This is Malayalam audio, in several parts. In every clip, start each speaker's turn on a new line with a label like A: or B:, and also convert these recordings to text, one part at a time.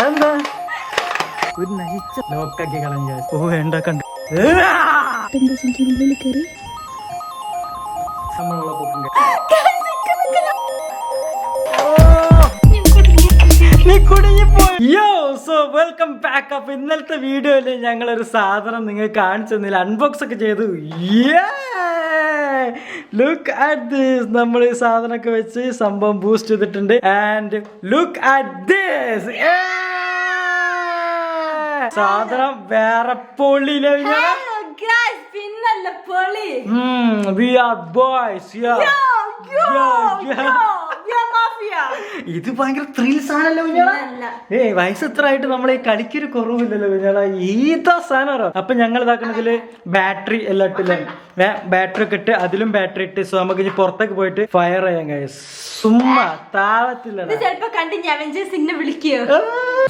A: എന്താ? ഒരു നയിച്ച ലോക്കാക്കി കളഞ്ഞ ഓ വേണ്ട കണ്ടു.
B: എന്താ സംഖ്യ ഉള്ളിൽ കയറി.
A: നമ്മളുള്ള പൊക്കും യോ സോ വെൽക്കം ബാക്ക് അപ്പ് ഇന്നലത്തെ വീഡിയോയിൽ ഞങ്ങൾ ഒരു സാധനം നിങ്ങൾ കാണിച്ചു തന്നില്ല അൺബോക്സ് ഒക്കെ ചെയ്തു. ലുക്ക് അറ്റ് ദിസ് നമ്മൾ ഈ സാധനമൊക്കെ വെച്ച് സംഭവം ബൂസ്റ്റ് ചെയ്തിട്ടുണ്ട്. ആൻഡ് ലുക്ക് അറ്റ് ദിസ് സാധനം വേറെ പൊള്ളിയില്ല
B: പിന്നല്ല പൊളി.
A: വി ആർ ബോയ്സ് ഇത് ഭയങ്കര ത്രിൽസ് ആണല്ലോ കുഞ്ഞാള? ഏ വയസ്സ് എത്ര ആയിട്ട് നമ്മളെ കളിക്കൊരു കുറവില്ലല്ലോ കുഞ്ഞാള. ഈതാ സാധനം അപ്പൊ ഞങ്ങൾ ഇതാക്കണതിൽ ബാറ്ററി എല്ലാം ഇട്ടില്ല ബാറ്ററി ഒക്കെ ഇട്ട് അതിലും ബാറ്ററി ഇട്ട് സോ നമുക്ക് ഇനി പുറത്തേക്ക് പോയിട്ട് ഫയർ ചെയ്യാൻ കഴിയും സുമ്മാ
B: താളത്തില്ല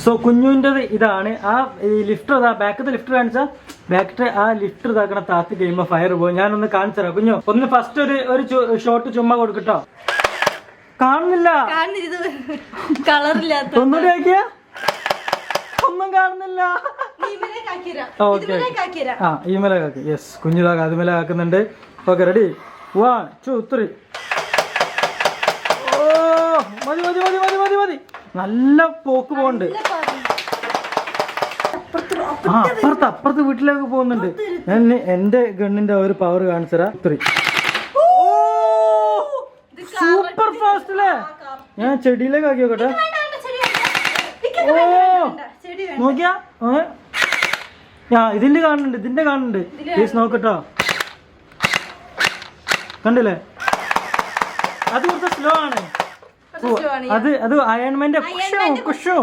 A: സോ കുഞ്ഞുവിന്റെത് ഇതാണ്. ആ ലിഫ്റ്റർ അതാ ബാക്കത്തെ ലിഫ്റ്റർ കാണിച്ചാ? ബാക്ടറി ആ ലിഫ്റ്റർ ഇതാക്കണ താത്തി കഴിയുമ്പോ ഫയർ പോകും ഞാനൊന്ന് കാണിച്ചുതരാം കുഞ്ഞു ഒന്ന് ഫസ്റ്റ് ഒരു ഒരു ഷോട്ട് ചുമ്മാ കൊടുക്കട്ടോ കാണുന്നില്ല.
B: കാണുന്നത് കളറില്ലാത്ത
A: ഒന്നുകൂടി നോക്കിയ ഒന്നും കാണുന്നില്ല. ഓക്കെ ആ ഈമല കാക്കി. യെസ് കുഞ്ഞിതാക്ക അതുമല കാക്കുന്നുണ്ട്. Okay ready one two three ഓ മതി മതി മതി മതി മതി മതി. നല്ല പോക്ക് പോണ്ട് ആ അപ്പുറത്ത് അപ്പുറത്ത് വീട്ടിലേക്ക് പോകുന്നുണ്ട്. ഞാൻ എന്റെ ഗണ്ണിന്റെ ഒരു പവർ കാണിച്ചരാ തരാം ത്രീ സൂപ്പർ ഫാസ്റ്റ് അല്ലേ ഞാൻ ചെടിയിലേക്ക് ആക്കി നോക്കട്ടെ ഓ നോക്കിയാ? ആ ഇതിന്റെ കാണുന്നുണ്ട് ഇതിന്റെ കാണുന്നുണ്ട്. പ്ലീസ് നോക്കട്ടോ. കണ്ടില്ലേ? അത് കുറച്ച് സ്ലോ ആണ്. അത് അത് അയൺമെന്റ് കുഷോ കുഷോ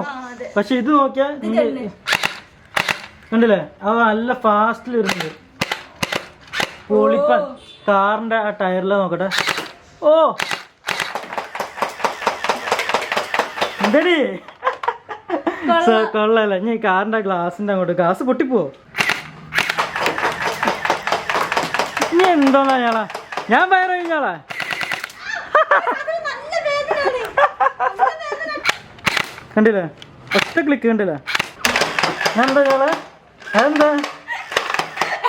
A: പക്ഷെ ഇത് നോക്കിയാ കണ്ടില്ലേ? അത് നല്ല ഫാസ്റ്റിൽ വരുന്നുണ്ട്. പൊളിപ്പൻ കാറിന്റെ ആ ടയറിലെ നോക്കട്ടെ. ഓ എന്തടി? കൊള്ളല്ല ഈ കാറിന്റെ ഗ്ലാസിന്റെ അങ്ങോട്ട് ഗ്ലാസ് പൊട്ടിപ്പോ ഇനി എന്തോന്നാ ഞാളാ ഞാൻ പയറ് കഴിഞ്ഞാളാ കണ്ടില്ലേ? ഒറ്റ ക്ലിക്ക് കണ്ടില്ലേ? ഞാൻ എന്താ ഞാളെ അതെന്താ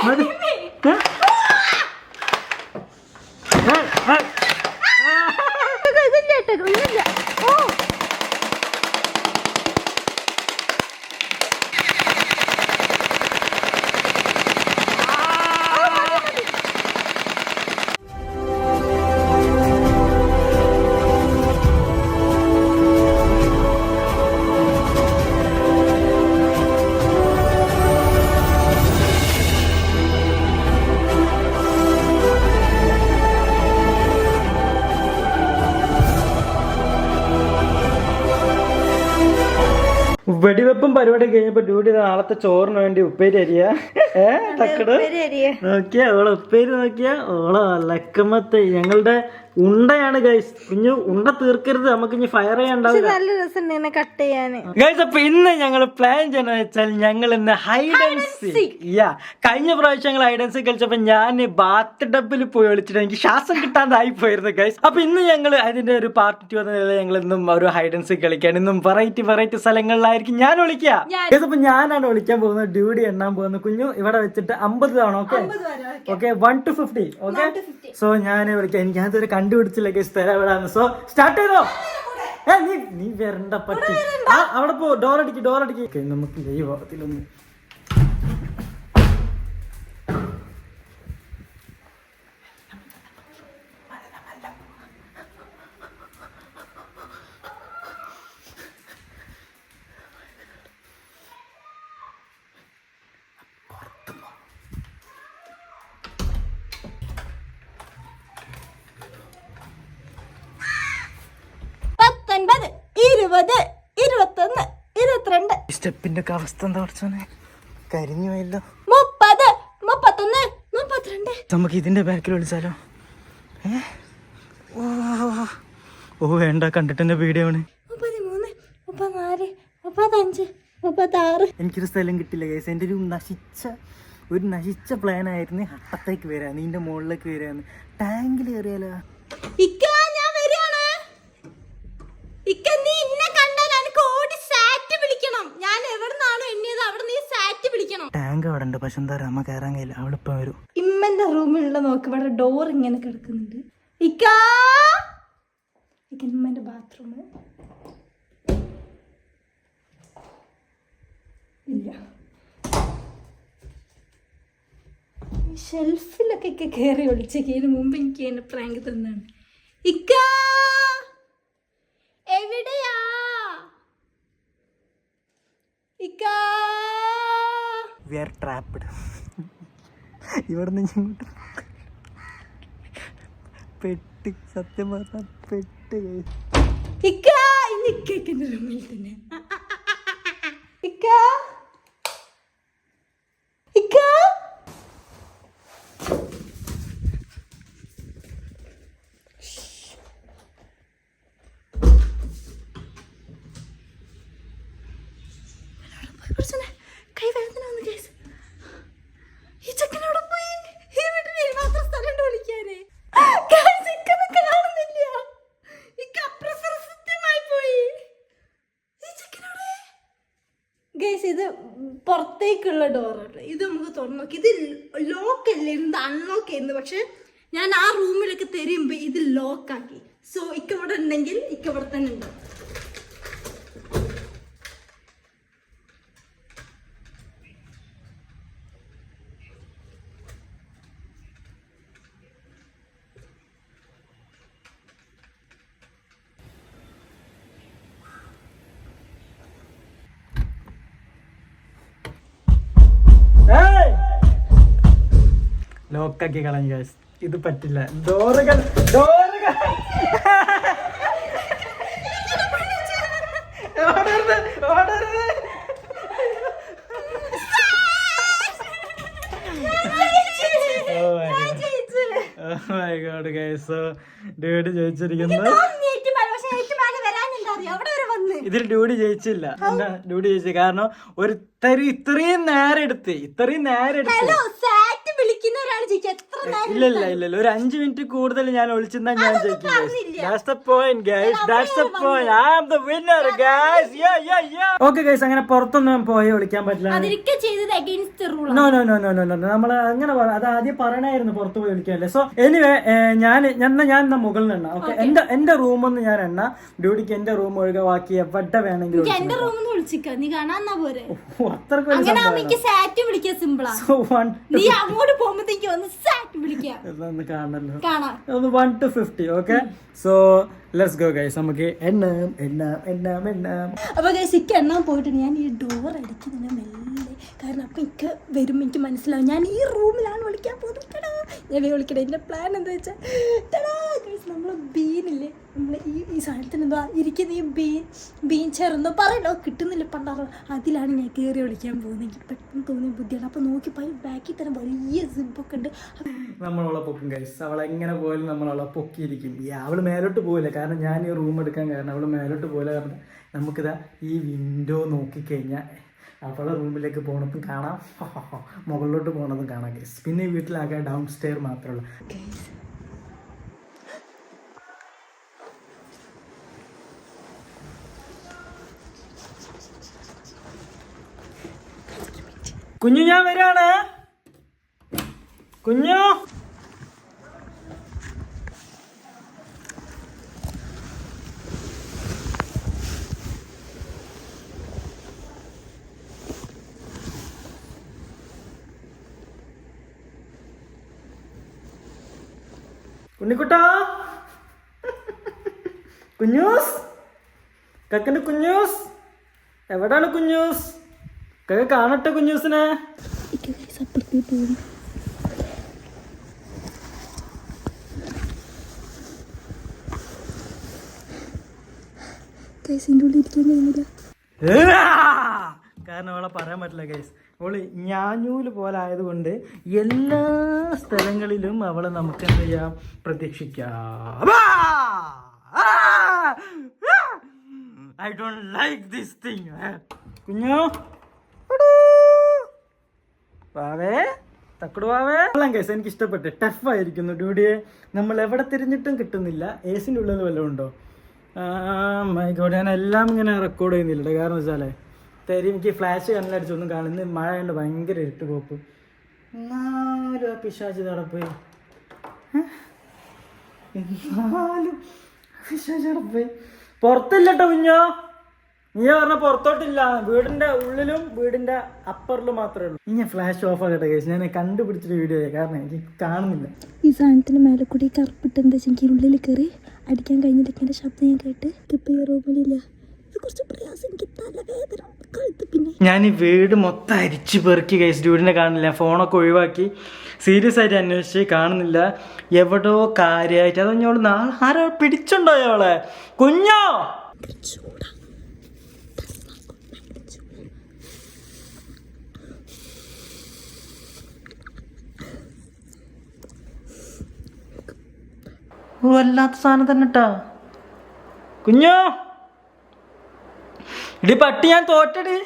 A: മതി. but വെടിവെപ്പും പരിപാടി കഴിഞ്ഞപ്പോ ഡ്യൂട്ടി നാളത്തെ ചോറിന് വേണ്ടി ഉപ്പേരി അരിയ. ഏ തക്കട്? നോക്കിയ ഓളെ ഉപ്പേരി നോക്കിയ ഓളെ ലക്കമത്തെ ഞങ്ങളുടെ ഉണ്ടയാണ് ഗൈസ് കുഞ്ഞു ഉണ്ട തീർക്കരുത് നമുക്ക് ഇനി ഫയർ ചെയ്യാണ്ടാവില്ല
B: നല്ല രസം കട്ട് ചെയ്യാന്.
A: ഗൈസ് അപ്പൊ ഇന്ന് ഞങ്ങൾ പ്ലാൻ ചെയ്യണമെന്ന് വെച്ചാൽ ഞങ്ങൾ ഇന്ന് ഹൈഡൻസ് യാ കഴിഞ്ഞ പ്രാവശ്യം ഞങ്ങൾ ഹൈഡൻസി കളിച്ചപ്പോ ഞാൻ ബാത്ത് ഡബിൽ പോയി വിളിച്ചിട്ട് എനിക്ക് ശ്വാസം കിട്ടാതായി പോയിരുന്നു ഗൈസ് അപ്പൊ ഇന്ന് ഞങ്ങൾ അതിന്റെ ഒരു പാർട്ടി നിലയിൽ ഞങ്ങൾ ഇന്നും ഒരു ഹൈഡൻസി കളിക്കാൻ ഇന്നും വെറൈറ്റി വെറൈറ്റി സ്ഥലങ്ങളിലായിരിക്കും. ഞാൻ വിളിക്കുക ഞാനാണ് വിളിക്കാൻ പോകുന്നത്. ഡ്യൂട്ടി എണ്ണാൻ പോകുന്നത് കുഞ്ഞു ഇവിടെ വെച്ചിട്ട് അമ്പത് തവണ okay okay one two fifty okay so ഞാൻ വിളിക്കാം. എനിക്ക് അതൊരു കണ്ടുപിടിച്ചില്ല കേസ് സ്ഥലം ഇവിടെ സോ സ്റ്റാർട്ട് ചെയ്തോ? ഏ, നീ നീ വരണ്ട പറ്റി അവിടെ പോ. ഡോർ അടിക്കും ഡോർ അടിക്കും. നമുക്ക് ലൈവ്
B: പത്തൊൻപത്
A: സ്റ്റെപ്പിന്റെ ഒക്കെ അവസ്ഥ എന്താ പഠിച്ചോനെ കരിഞ്ഞു പോയല്ലോ.
B: മുപ്പത് മുപ്പത്തൊന്ന് മുപ്പത്തിരണ്ട്.
A: നമുക്ക് ഇതിന്റെ ബാക്കിൽ വിളിച്ചാലോ? ഏ? ഓ ഓ വേണ്ട കണ്ടിട്ട് എന്റെ വീഡിയോണ്
B: മുപ്പത്തിമൂന്ന് മുപ്പത്തിനാല് മുപ്പത്തഞ്ച് മുപ്പത്താറ്.
A: എനിക്കൊരു സ്ഥലം കിട്ടില്ല കേസ് എന്റെ ഒരു നശിച്ച ഒരു നശിച്ച പ്ലാൻ ആയിരുന്നു ഹട്ടത്തേക്ക് വരാൻ നിന്റെ മുകളിലേക്ക് വരാന്ന് ടാങ്കിൽ കയറിയാലോ
B: ഇക്ക ഞാൻ വരികയാണ് ഇക്ക നീ ഇന്നെ കണ്ടാൽ എനിക്ക് ഓടി സാറ്റ് വിളിക്കണം
A: ടാങ്ക് അവിടെ ഉണ്ട് പക്ഷെ എന്താ പറയുക അമ്മ കയറാൻ കഴിയില്ല. അവളിപ്പം വരും.
B: ഇമ്മന്റെ റൂമിലുള്ള നോക്ക് ഇവിടെ ഡോർ ഇങ്ങനെ കിടക്കുന്നുണ്ട്. ഇക്കാ! ഇക്ക ഇമ്മന്റെ ബാത്റൂം ഇല്ല. ഷെൽഫിലൊക്കെ ഇക്ക കയറി ഒളിച്ചതിന് മുമ്പ് എനിക്ക് എന്നെ പ്രാങ്ക് തന്നാണ്. ഇക്ക! എവിടെയാ? ഇക്ക!
A: വി ആർ ട്രാപ്ഡ് ഇവിടുന്ന് ഇങ്ങോട്ട് പെട്ട് സത്യം പറഞ്ഞാൽ പെട്ട്. guys.
B: ഇക്ക ഇന്ന് റൂമിൽ തന്നെ. ഇക്ക ഇക്ക. കൈ പുറത്തേക്കുള്ള ഡോറാണ് ഇത് നമുക്ക് തുറന്നു നോക്കി. ഇത് ലോക്ക് അല്ലേ? ഇത് അൺലോക്ക് ചെയ്യുന്നത് പക്ഷെ ഞാൻ ആ റൂമിലൊക്കെ തരുമ്പോ ഇത് ലോക്കാക്കി സോ ഇക്കവിടെ ഉണ്ടെങ്കിൽ ഇക്കവിടെ തന്നെ ഉണ്ടാവും
A: ലോക്കാക്കി കളഞ്ഞു ഗൈസ് ഇത് പറ്റില്ല. ഡോറുകൾ ഡോറുകൾ. ഓടരുത് ഓടരുത്. Oh. Oh ജയിച്ചിരിക്കുന്നു. ഇതിൽ ഡ്യൂഡി ജയിച്ചില്ല. എന്താ ഡ്യൂഡി ജയിച്ചു. കാരണം ഒരു ഇത്രയും നേരെടുത്ത് ഇത്രയും നേരം എടുത്ത്
B: ഹലോ സാറ്റ് വിളിക്കുന്ന ഒരാൾ എത്ര നേരം
A: ഇല്ല ഇല്ല ഇല്ല ഒരു അഞ്ചു മിനിറ്റ് കൂടുതൽ ഞാൻ ഒളിച്ചിരുന്നാ ഞാൻ ജയിക്കും
B: പറഞ്ഞില്ല.
A: That's the point, guys. That's the point. I am the winner, guys. Yeah, yeah, yeah. Okay, guys. അങ്ങനെ പുറത്തൊന്നും പോയി ഒളിക്കാൻ പറ്റില്ല.
B: അതിരിക്കെ ചെയ്തത് against rule
A: no no no no no no നമ്മൾ അങ്ങനെ അത് ആദ്യം പറയണായിരുന്നു പുറത്ത് പോയി വിളിക്കാനല്ലേ സോ എനിവേ ഞാൻ ഞാൻ ഞാൻ എന്നാ മുകളിൽ എണ്ണ. ഓക്കെ എന്റെ എന്റെ റൂമൊന്ന് ഞാൻ എണ്ണ. ഡ്യൂട്ടിക്ക് എന്റെ റൂം ഒഴികെ ബാക്കി എവിടെ വേണമെങ്കിലും
B: എന്റെ വിളിച്ചിക്ക നീ പോരെ?
A: അത്രയ്ക്ക് വലിയ സംഭവം സോ വൺ
B: നീ അങ്ങോട്ട് പോകുമ്പോഴത്തേക്ക് വന്ന് സാറ്റ് വിളിക്കാം.
A: സോ ലെറ്റ്സ് ഗോ ഗൈസ് നമുക്ക് എണ്ണാം എണ്ണാം എണ്ണാം എണ്ണാം.
B: അപ്പൊ ഗൈസ് ഇക്ക് എണ്ണാൻ പോയിട്ട് ഞാൻ ഈ ഡോർ അടിക്കുന്ന മെല്ലെ കാരണം അപ്പൊ ഇക്ക വരുമ്പോ എനിക്ക് മനസ്സിലാവും. ഞാൻ ഈ റൂമിലാണ് വിളിക്കാൻ പോകുന്നത്. ഞാൻ വിളിക്കണേ എന്റെ പ്ലാൻ എന്താ വെച്ചാൽ ഗൈസ് നമ്മൾ ബീനില്ലേ? നമ്മൾ ഈ ഈ സാധനത്തിന് എന്താ ഇരിക്കുന്ന ഈ ബീൻ ബീൻ ചേർന്നോ പറയണോ കിട്ടുന്നില്ല പണ്ടാറ്. അതിലാണ് ഞാൻ കയറി വിളിക്കാൻ പോകുന്നത്. എനിക്ക് പെട്ടെന്ന് തോന്നിയ ബുദ്ധിയാണ്. അപ്പൊ നോക്കി പോയി. ബാക്കിൽ തന്നെ വലിയ സിബൊക്കെ ഉണ്ട്.
A: നമ്മളവളെ പൊക്കും കഴിച്ച് അവളെ എങ്ങനെ പോയാലും നമ്മളവളെ പൊക്കിയിരിക്കും. ഈ അവൾ മേലോട്ട് പോകില്ല കാരണം ഞാൻ ഈ റൂം എടുക്കാൻ കാരണം അവൾ മേലോട്ട് പോയില്ല കാരണം നമുക്കിതാ ഈ വിൻഡോ നോക്കിക്കഴിഞ്ഞാൽ അവളെ റൂമിലേക്ക് പോണതും കാണാം. മുകളിലോട്ട് പോണതും കാണാം ഗൈസ് പിന്നെ ഈ വീട്ടിലാകെ ഡൗൺ സ്റ്റെയർ മാത്രമേ ഉള്ളൂ കുഞ്ഞു ഞാൻ വരാണ്. കുഞ്ഞു. ഉണ്ണിക്കുട്ടാ. കുഞ്ഞൂസ്. കക്കന്റെ കുഞ്ഞൂസ്. എവിടാണ് കുഞ്ഞൂസ്? കക്ക കാണട്ടെ കുഞ്ഞൂസിനെ. കാരണം അവളെ പറയാൻ പറ്റില്ല ഗൈസ് അവൾ ഞാഞ്ഞൂൽ പോലെ ആയതുകൊണ്ട് എല്ലാ സ്ഥലങ്ങളിലും അവളെ നമുക്ക് എന്ത് ചെയ്യാം? പ്രതീക്ഷിക്കാം. I don't like this thing കുഞ്ഞു. വാവേ തക്കട് വാവേ കേസ് എനിക്ക് ഇഷ്ടപ്പെട്ടു. ടഫ് ആയിരിക്കുന്നു ഡ്യൂഡിയെ നമ്മൾ എവിടെ തിരിഞ്ഞിട്ടും കിട്ടുന്നില്ല. ഏസിന്റെ ഉള്ളിൽ വല്ലതും ഉണ്ടോ? മൈ ഗോഡ് ഞാൻ എല്ലാം ഇങ്ങനെ റെക്കോർഡ് ചെയ്യുന്നില്ല കാരണം വെച്ചാലേ തരും എനിക്ക് ഫ്ലാഷ് കണ്ണിലടിച്ച് ഒന്നും കാണുന്നു മഴ കണ്ട് ഭയങ്കര ഇരുട്ട് പോപ്പ് എന്നാലും ആ പിശാചി അവിടെ പോയി. ഏ? എന്നാലും പിശാചി അവിടെ പുറത്തില്ലട്ടോ കുഞ്ഞോ. നീ പറഞ്ഞ പുറത്തോട്ടില്ല. വീടിന്റെ ഉള്ളിലും വീടിന്റെ അപ്പറിലും മാത്രമേ ഉള്ളൂ. ഇനി ഫ്ലാഷ് ഓഫ് ആകട്ടെ കേസ് ഞാൻ കണ്ടുപിടിച്ചൊരു വീഡിയോ കാരണം എനിക്ക് കാണുന്നില്ല.
B: ഈ സാധനത്തിന് മേലെ കൂടി കറുപ്പിട്ട് എന്താ വെച്ചെങ്കിൽ ഉള്ളിൽ കയറി അടിക്കാൻ കഴിഞ്ഞിട്ട് ഇങ്ങനെ ശബ്ദം ഞാൻ കേട്ട് ഇപ്പം ഈ റൂമിലില്ല
A: ഞാൻ ഈ വീട് മൊത്തം അരിച്ചു പെറുക്കി കേസ് വീടിനെ കാണുന്നില്ല ഫോണൊക്കെ ഒഴിവാക്കി. സീരിയസ് ആയിട്ട് അന്വേഷിച്ച് കാണുന്നില്ല. എവിടോ കാര്യമായിട്ട് അതോ ഞോൾ നാളെ ആരോ പിടിച്ചുണ്ടോ അവളെ കുഞ്ഞോ? വല്ലാത്ത സാധനം തന്നെ കേട്ടാ കുഞ്ഞോ. ഇടി പട്ടി ഞാൻ തോറ്റടി.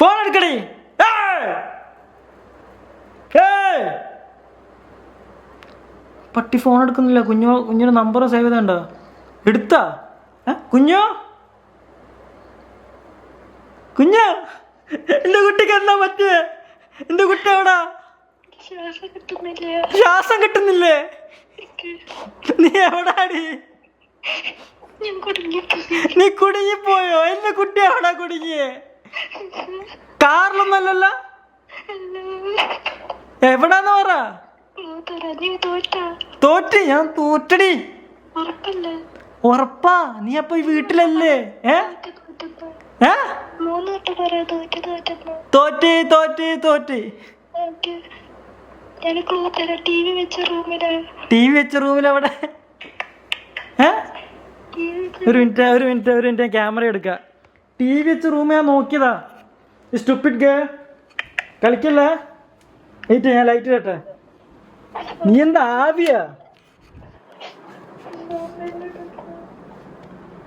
A: ഫോൺ എടുക്കടി! പട്ടി ഫോൺ എടുക്കുന്നില്ല. കുഞ്ഞു കുഞ്ഞിന് നമ്പർ സേവ് ചെയ്തണ്ടോ. എടുത്താ? കുഞ്ഞു കുഞ്ഞോ. കുഞ്ഞോ. എന്റെ കുട്ടിക്ക് എന്താ പറ്റിയേ? എന്റെ കുട്ടി എവിടാ?
C: ശ്വാസം കിട്ടുന്നില്ലേ?
A: നീ എവിടാടി? നീ കുടുങ്ങിപ്പോയി? എന്റെ കുട്ടി എവിടാ കുടുങ്ങിയേ കാറിലൊന്നല്ലല്ലോ എവിടാന്ന് പറ.
C: നീ തോറ്റ.
A: തോറ്റ് ഞാൻ തോറ്റടി. ഉറപ്പാ നീ അപ്പൊ ഈ വീട്ടിലല്ലേ? ഏ?
C: തോറ്റ്
A: തോറ്റ് തോറ്റ് തോറ്റ്
C: ഓക്കെ ഞാൻ ക്ലൂ തരാം. ടി വി വെച്ച റൂമിൽ.
A: ടി വി വെച്ച റൂമിൽ അവിടെ? ഏ?
C: ടി വി
A: ഒരു മിനിറ്റ് ഒരു മിനിറ്റ് ഒരു മിനിറ്റ്. ക്യാമറ എടുക്ക. ടി വി വെച്ച റൂമിൽ ഞാൻ നോക്കിയതാ. സ്റ്റുപ്പിഡ് ഗേ കളിക്കല്ലേ? ഏറ്റ് ഞാൻ ലൈറ്റ് ഇടട്ടെ. നീ എന്താ ആവിയാ?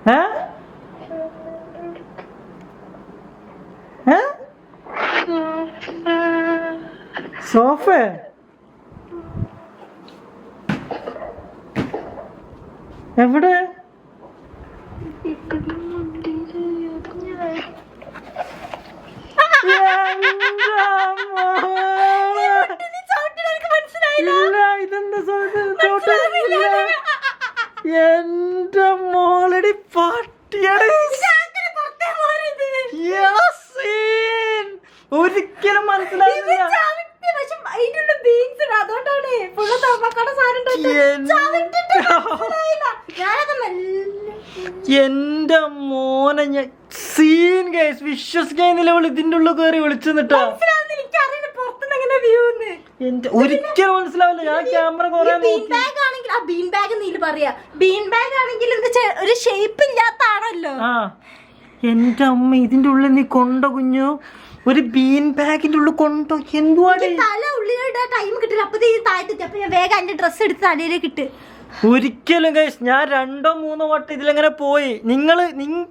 A: ഏ? ഏ? സോഫ? എവിടെ? ഇതെന്താ. എന്റെ മോളടി പട്ടിയടി യാസീൻ. ഒരിക്കലും മനസ്സിലായില്ല
B: അതുകൊണ്ടാണ് ഫുള്ള് തവക്കട സാധനം ഇട്ടിട്ട്
A: എന്റെ-
B: ചവിട്ടിട്ട് മനസ്സിലായില്ല. ഞാനത് മെല്ലെ
A: എന്റെ മോനെ ഞാൻ സീൻ കേസ് വിശ്വസിക്കാനില്ല അവൾ ഇതിന്റെ ഉള്ളിൽ കയറി വിളിച്ചു നിട്ടാ ഒരിക്കലും മനസ്സിലാവില്ല ഞാൻ ക്യാമറ കുറെ നോക്കി.
B: ബാഗ് ആണെങ്കിൽ ആ ബീൻ ബാഗ് നീൽ പറയാ. ബീൻ ബാഗ് ആണെങ്കിൽ ഒരു ഷേപ്പ് ഇല്ലാത്താണല്ലോ.
A: ആ എന്റെ അമ്മ ഇതിന്റെ ഉള്ളിൽ നീ കൊണ്ടോ കുഞ്ഞു. ഒരു ബീൻ ബാഗിന്റെ ഉള്ളിൽ കൊണ്ടോ? എന്തുവാടി?
B: തല ടൈം കിട്ടില്ല. അപ്പൊ ഈ താഴത്തെത്തി അപ്പൊ ഞാൻ വേഗം എന്റെ ഡ്രസ്സ് എടുത്ത് തലയിലേക്ക് ഇട്ട്.
A: ഒരിക്കലും ഗൈസ് ഞാൻ രണ്ടോ മൂന്നോ വട്ടം ഇതിലെങ്ങനെ പോയി. നിങ്ങൾ നിങ്ങ